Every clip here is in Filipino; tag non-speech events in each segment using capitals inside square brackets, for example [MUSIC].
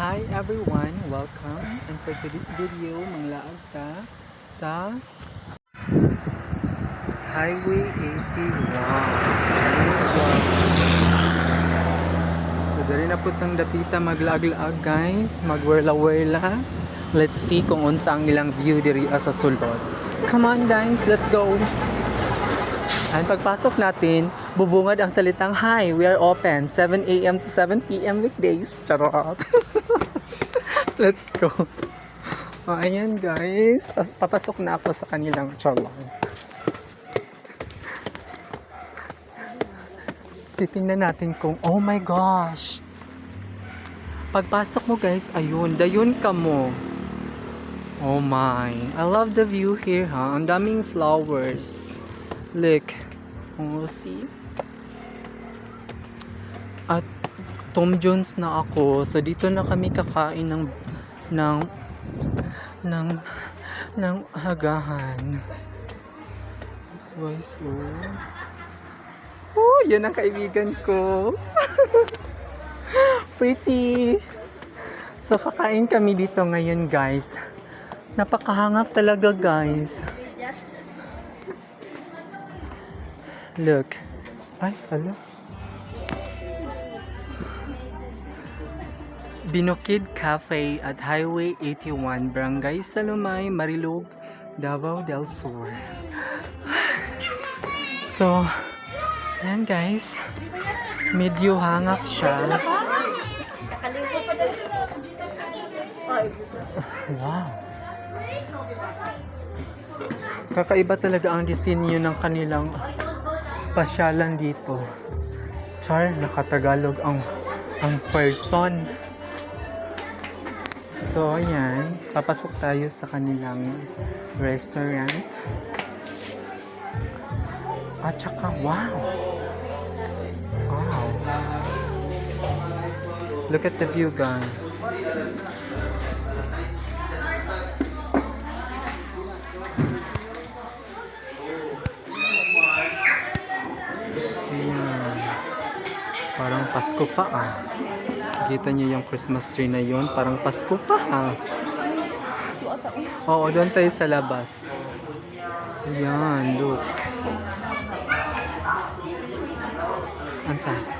Hi everyone, welcome. And for today's video, manglaag ta sa Highway 81. So dali na po tang dapita maglaag-laag guys, magwerla-werla. Let's see kung unsa ang ilang view diri sa sulod. Come on guys, let's go. And pagpasok natin, bubungad ang salitang Hi, we are open 7 a.m. to 7 p.m. weekdays. Charot. [LAUGHS] Let's go. Oh, ayan guys, Pas- papasok na ako sa kanilang charot. Titingnan natin kung, oh my gosh. Pagpasok mo guys, ayun, dayon ka mo. Oh my, I love the view here ha. Ang daming flowers. Look. Oh, see? At Tom Jones na ako. So dito na kami kakain ng ng ng ng hagahan. Guys, oh. Oh, yan ang kaibigan ko. [LAUGHS] Pretty. So kakain kami dito ngayon, guys. Napakahangak talaga, guys. Look. Ay, hala. Binukid Cafe at Highway 81, Barangay Salumay, Marilog, Davao del Sur. So, yan guys. Medyo hangak siya. Wow. Kakaiba talaga ang disenyo ng kanilang pasyalan dito. Char, nakatagalog ang ang person. So, ayan. Papasok tayo sa kanilang restaurant. At saka, wow! Wow! Look at the view, guys. So, yan. Parang Pasko pa ah. Kita niyo yung Christmas tree na yon, parang Pasko pa ah. Oo, doon tayo sa labas. Ayan, look. Ansa?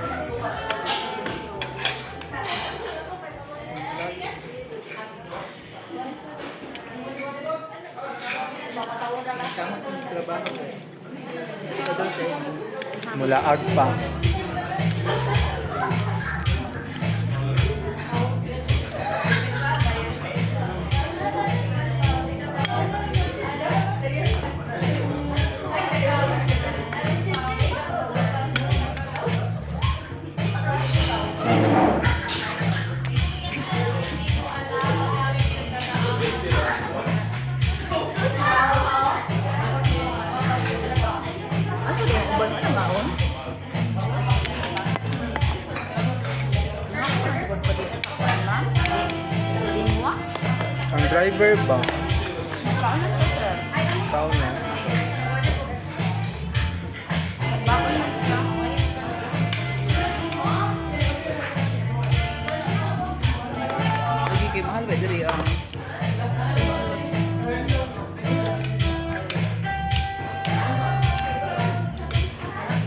Mula agpa. Driver ba? Ikaw na. Bago na siya. Lagi kay mahal ba diri ang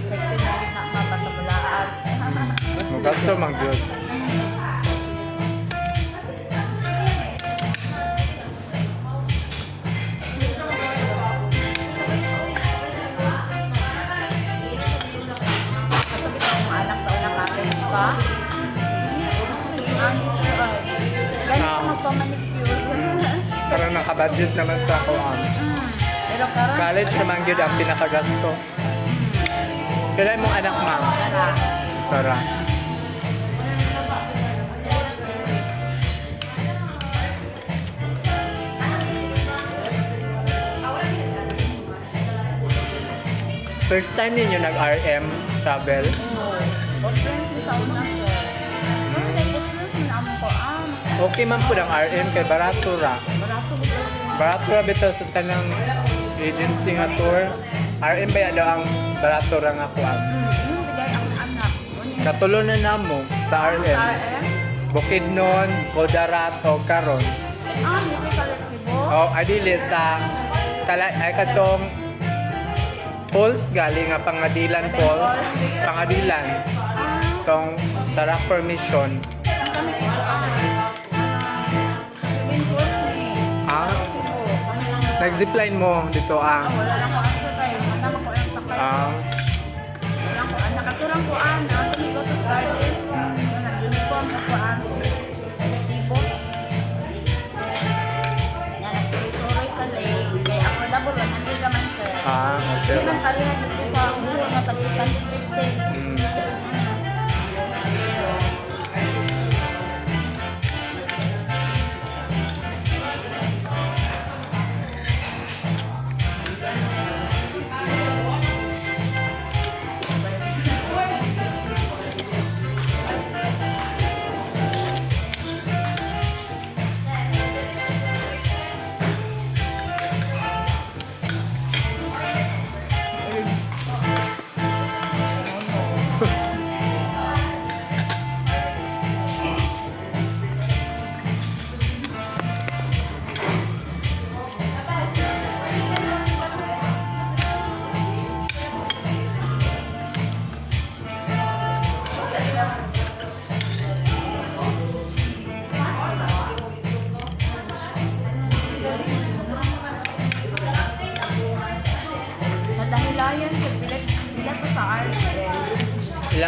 Pwede na rin na mapatamulaan. Magasto mag Diyos. Sir, ay. Ganito Ah. magpamanicure. Parang nakabudget naman sa ako ang Mm. Pero karon, college naman yun ang pinakagasto. Kailan mong anak ma'am? Sara. First time ninyo nag-RM travel? Oo. Conference Okay man po ng RM kay barato ra. barato ra bitaw sa tanang agency nga tour. RM ba daw ang barato ra nga kuan? Katulo na namo sa RM. RM? Bukid noon, Kodarato, karon. Ah, hindi ka? Oh, adili sa kala ay katong Falls galing nga pangadilan Falls, pangadilan tong sa rock formation. Nag-zipline mo dito Ah, ah. wala lang ko ang tayo. Ko ang sakay. Ah, Wala ko ang nakaturang ko ang kami ko sa garden.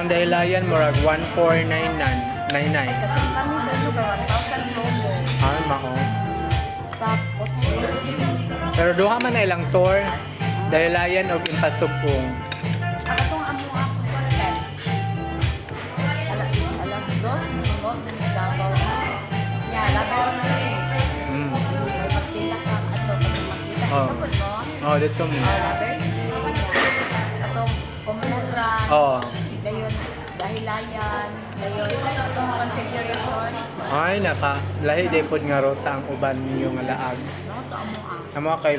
Ilang dahilayan mo rag 1499. Kasi kami sa kay 1,000 lobo. Ah, mao. Tapos, Pero duha man na ilang tour. Dahilayan og impasubong. Ako tong amo ako ko rin. Alas, alas dos, ng Davao na. Yeah, Davao na rin. Mm. Pagpila ka, ano, kami makita. Oh. Ito no? Oh, dito mo. Oh, lovers. Atong kumura. Oh. Dahilayan. Dayon, atong configuration. Ay, naka lahi day pod nga rota ang uban niyo nga laag. No, to amo kay